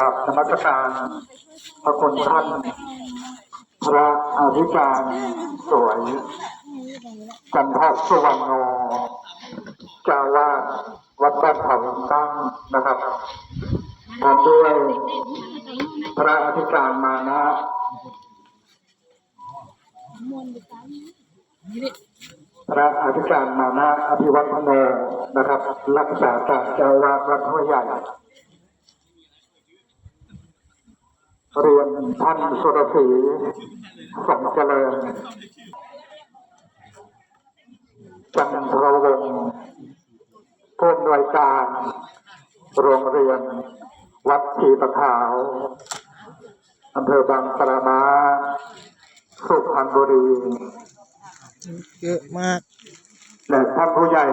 ราบนมัสการพระคุณท่านพระอธิการสวยจันทสุวรรณโนเจ้าวาดวัดบ้านเขาตั้งนะครับพร้อมด้วยพระอธิการมานะพระอธิการมานะอภิวัฒโนนะครับ รักษาการเจ้าวาดวัดห้วยใหญ่ เรียนท่านสุรศรีสมเจริญจันทรวงศ์ผู้อำนวยการโรงเรียน วัดชีประขาวอำเภอบางปะมาสุพรรณบุรี เยอะมากและท่านผู้ใหญ่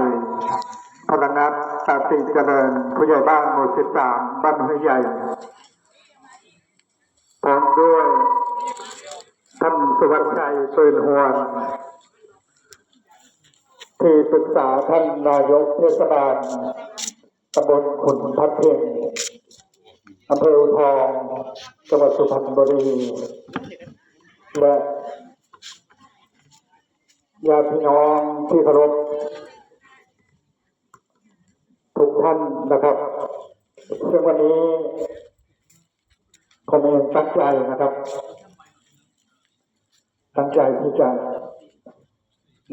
พลนัทตาติเจริญ ผู้ใหญ่บ้านหมู่สิบสามบ้านห้วยใหญ่ ด้วยท่านสุวัชชัยปืนหวนที่ปรึกษาท่านนายกเทศบาลตำบลขุนพัดเพ็งอำเภอทองจังหวัดสุพรรณบุรีและญาติพี่น้องที่เคารพทุกท่านนะครับซึ่งวันนี้ เองตั้งใจนะครับ ตั้งใจที่จะ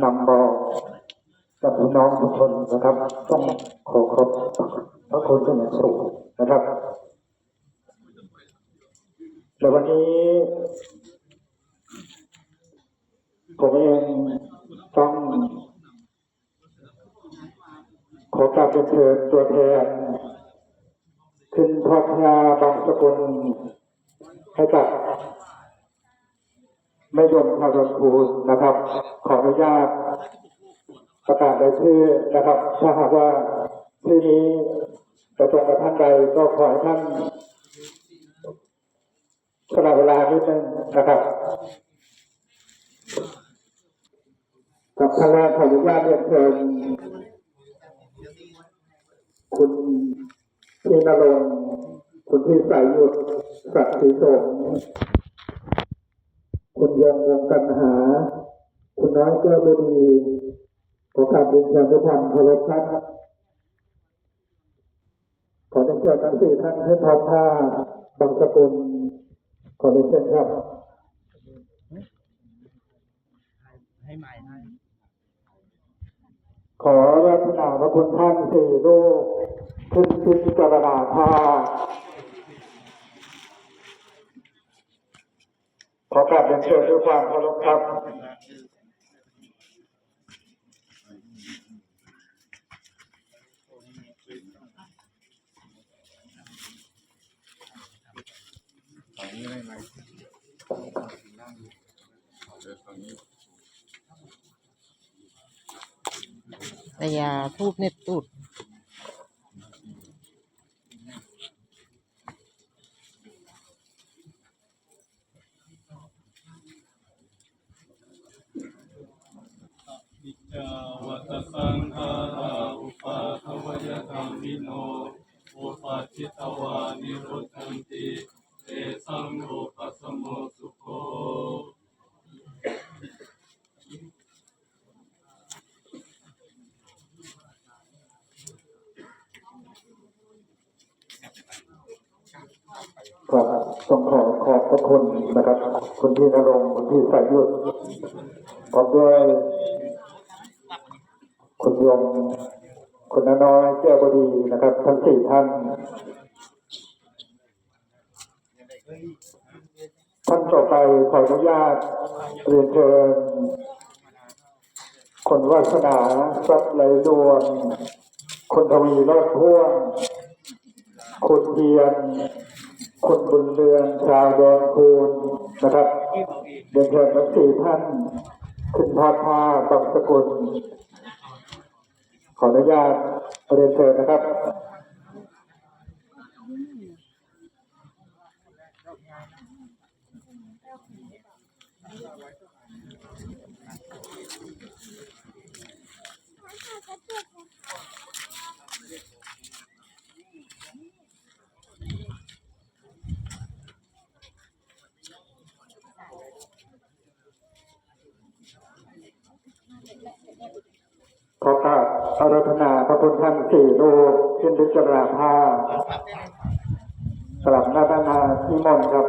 นำบอกกับพี่น้องทุกคนนะครับ ต้องขอขอบพระคุณเป็นอย่างสูงนะครับและวันนี้ผมเองต้องขอกราบเรียนเชิญตัวแทนขึ้นทอพระบางสกุล ให้กับแม่ยมพารัคูนะครับ ขออนุญาตประกาศรายชื่อนะครับ ถ้าหากว่าชื่อนี้จะตรงกับท่านใดก็ขอให้ท่านสละเวลานิดนึงนะครับกับคณะขออนุญาตเรียนเชิญคุณพี่นรงค์ คุณพี่สายหยุดศักดิ์ศรีสงคุณยงวงกันหา คุณน้อยเจ้าบุรีขอกราบเรียนเชิญทุกท่านเคารพครับขอเรียนเชิญทั้งสี่ท่านให้ทอดผ้าบางสกุลขอเรียนเชิญครับให้ใหม่ให้ขอรัตนาพระคุณท่านสี่รูปขึ้นพิจารณาท่า ขอกราบเรียนเชิญด้วยความเคารพครับ แต่อยาทูบเน็ตตูด นิจจาวัตสังขาราอุปาทวยธรรมิโนอุปัชชิตวานิรุตตันติเตสังโลปัสสโมสุโคครับต้องขอขอบพระคุณนะครับคุณพี่นรงค์คุณพี่สายุทธพร้อมด้วย คุณยงคุณน้อยแก้วบดีนะครับ ทั้งสี่ท่าน ท่านต่อไปขออนุญาตเรียนเชิญคนวาสนาทรัพย์ไหลรวมคนทวีรอดพ่วงคุณเทียนคุณบุญเรือนชาวดอนคูนนะครับเดินเชิญทั้งสี่ท่านขึ้นทอดผ้าบางสกุล ขออนุญาตปรียนเชิญนะครับขอพระ รัธนาพระคุณท่านสี่รูปขึ้นพิจารณาผ้ากลับหน้าตานานิมนต์ครับ